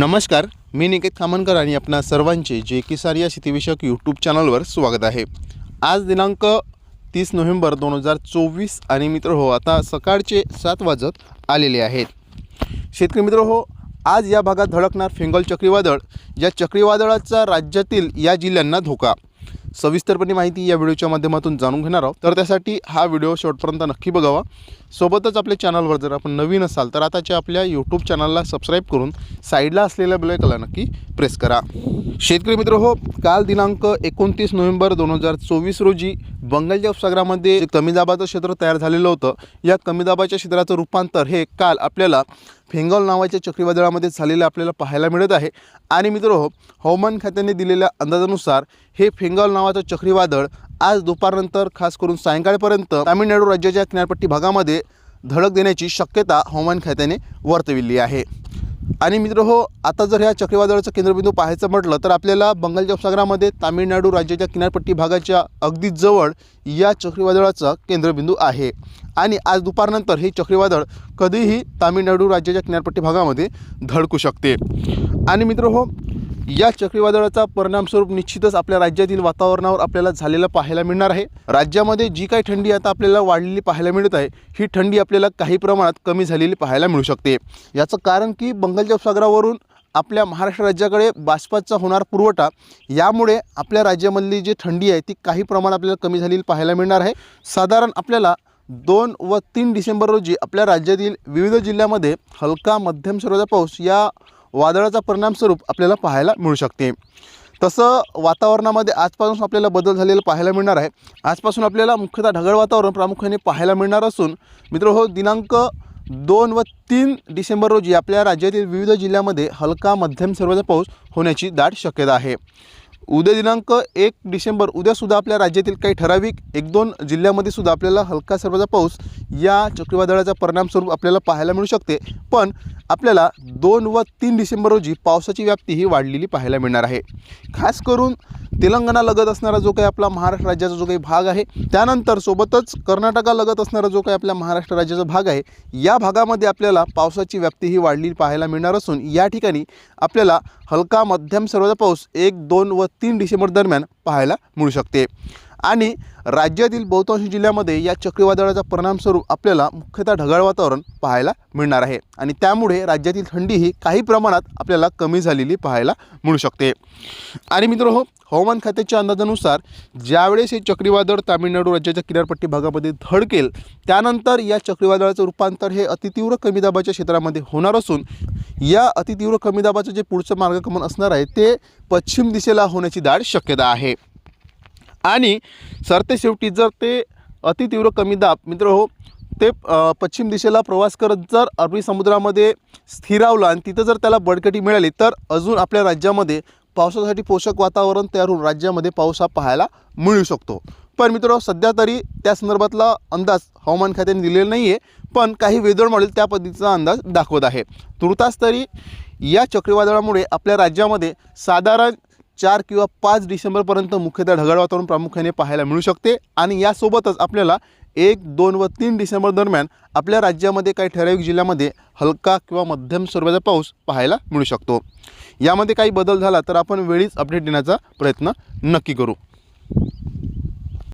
नमस्कार मी निकेत खामनकर आणि आपणा सर्वांचे जे किसान या शेतीविषयक यूट्यूब चॅनलवर स्वागत आहे. आज दिनांक तीस नोव्हेंबर दोन हजार चोवीस आणि मित्र हो आता सकाळचे सात वाजत आलेले आहेत. शेतकरी मित्र हो आज या भागात धडकणार फिंगल चक्रीवादळ या चक्रीवादळाचा राज्यातील या जिल्ह्यांना धोका. सविस्तरपणे माहिती या व्हिडिओच्या माध्यमातून जाणून घेणार आहोत. तर त्यासाठी हा व्हिडिओ शेवटपर्यंत नक्की बघावा. सोबतच आपल्या चॅनलवर जर आपण नवीन असाल तर आताच्या आपल्या यूट्यूब चॅनलला सबस्क्राईब करून साईडला असलेल्या ब्लॅकला नक्की प्रेस करा. शेतकरी मित्र हो काल दिनांक एकोणतीस नोव्हेंबर दोन हजार चोवीस रोजी बंगालच्या उपसागरामध्ये कमी दाबाचं क्षेत्र तयार झालेलं होतं या कमी दाबाच्या क्षेत्राचं रूपांतर हे काल आपल्याला फेंगॉल नावाच्या चक्रीवादळामध्ये झालेलं आपल्याला पाहायला मिळत आहे. आणि मित्र हो हवामान खात्याने दिलेल्या अंदाजानुसार हे फेंगॉल नावाचं चक्रीवादळ आज दुपारनंतर खास करून सायंकाळपर्यंत तामिळनाडू राज्याच्या किनारपट्टी भागामध्ये धडक देण्याची शक्यता हवामान खात्याने वर्तविली आहे. आणि मित्र हो आता जर ह्या चक्रीवादळाचं केंद्रबिंदू पाहायचं म्हटलं तर आपल्याला बंगालच्या उपसागरामध्ये तामिळनाडू राज्याच्या किनारपट्टी भागाच्या अगदी जवळ या चक्रीवादळाचा केंद्रबिंदू आहे. आणि आज दुपारनंतर हे चक्रीवादळ कधीही तामिळनाडू राज्याच्या किनारपट्टी भागामध्ये धडकू शकते. आणि मित्र हो या चक्रीवादळाचा परिणामस्वरूप निश्चितच आपल्या राज्यातील वातावरणावर आपल्याला झालेला पाहायला मिळणार आहे. राज्यामध्ये जी काही थंडी आता आपल्याला वाढलेली पाहायला मिळत आहे ही थंडी आपल्याला काही प्रमाणात कमी झालेली पाहायला मिळू शकते. याचं कारण की बंगालच्या उपसागरावरून आपल्या महाराष्ट्र राज्याकडे बाष्पाचा होणार पुरवठा यामुळे आपल्या राज्यामधली जी थंडी आहे ती काही प्रमाणात आपल्याला कमी झालेली पाहायला मिळणार आहे. साधारण आपल्याला दोन व तीन डिसेंबर रोजी आपल्या राज्यातील विविध जिल्ह्यामध्ये हलका मध्यम स्वरूपाचा पाऊस या वादळाचा परिणामस्वरूप आपल्याला पाहायला मिळू शकते. तसं वातावरणामध्ये आजपासून आपल्याला बदल झालेला पाहायला मिळणार आहे. आजपासून आपल्याला मुख्यतः ढगाळ वातावरण प्रामुख्याने पाहायला मिळणार असून मित्र हो दिनांक दोन व तीन डिसेंबर रोजी आपल्या राज्यातील विविध जिल्ह्यामध्ये हलका मध्यम स्वरूपाचा पाऊस होण्याची दाट शक्यता आहे. उद्या दिनांक एक डिसेंबर उद्यासुद्धा आपल्या राज्यातील काही ठराविक एक दोन जिल्ह्यामध्ये सुद्धा आपल्याला हलका सर्वाचा पाऊस या चक्रीवादळाचा परिणामस्वरूप आपल्याला पाहायला मिळू शकते. पण आपल्याला दोन व तीन डिसेंबर रोजी पावसाची व्याप्ती ही वाढलेली पाहायला मिळणार आहे. खास करून तेलंगणा लगत असणारा जो काही आपला महाराष्ट्र राज्याचा जो काही भाग आहे त्यानंतर सोबतच कर्नाटका लगत असणारा जो काही आपल्या महाराष्ट्र राज्याचा भाग आहे या भागामध्ये आपल्याला पावसाची व्याप्ती ही वाढली पाहायला मिळणार असून या ठिकाणी आपल्याला हलका मध्यम सर्वाचा पाऊस एक दोन व तीन डिसेंबर दरम्यान पाहायला मिळू शकते. आणि राज्यातील बहुतांश जिल्ह्यामध्ये या चक्रीवादळाचा परिणामस्वरूप आपल्याला मुख्यतः ढगाळ वातावरण पाहायला मिळणार आहे. आणि त्यामुळे राज्यातील थंडी ही काही प्रमाणात आपल्याला कमी झालेली पाहायला मिळू शकते. आणि मित्र हो हवामान खात्याच्या अंदाजानुसार ज्यावेळेस हे चक्रीवादळ तामिळनाडू राज्याच्या किनारपट्टी भागामध्ये धडकेल त्यानंतर या चक्रीवादळाचं रूपांतर हे अतितीव्र कमी दाबाच्या क्षेत्रामध्ये होणार असून या अतितीव्र कमी दाबाचं जे पुढचं मार्गक्रमण असणार आहे ते पश्चिम दिशेला होण्याची दाट शक्यता आहे. आणि सरते शेवटी जर ते अतितीव्र कमी दाब मित्र हो ते पश्चिम दिशेला प्रवास करत जर अरबी समुद्रामध्ये स्थिरावलं आणि तिथं जर त्याला बळकटी मिळाली तर अजून आपल्या राज्यामध्ये पावसासाठी पोषक वातावरण तयार होऊन राज्यामध्ये पाऊस हा पाहायला मिळू शकतो. पण मित्र हो, सध्या तरी त्या संदर्भातला अंदाज हवामान खात्याने दिलेला नाही आहे पण काही वेदळ मॉडेल त्या पद्धतीचा अंदाज दाखवत आहे. तुर्तास तरी या चक्रीवादळामुळे आपल्या राज्यामध्ये साधारण चार किंवा पाच डिसेंबरपर्यंत मुख्यतः ढगाळ वातावरण प्रामुख्याने पाहायला मिळू शकते. आणि यासोबतच आपल्याला एक दोन व तीन डिसेंबर दरम्यान आपल्या राज्यामध्ये काही ठराविक जिल्ह्यामध्ये हलका किंवा मध्यम स्वरूपाचा पाऊस पाहायला मिळू शकतो. यामध्ये काही बदल झाला तर आपण वेळीच अपडेट देण्याचा प्रयत्न नक्की करू.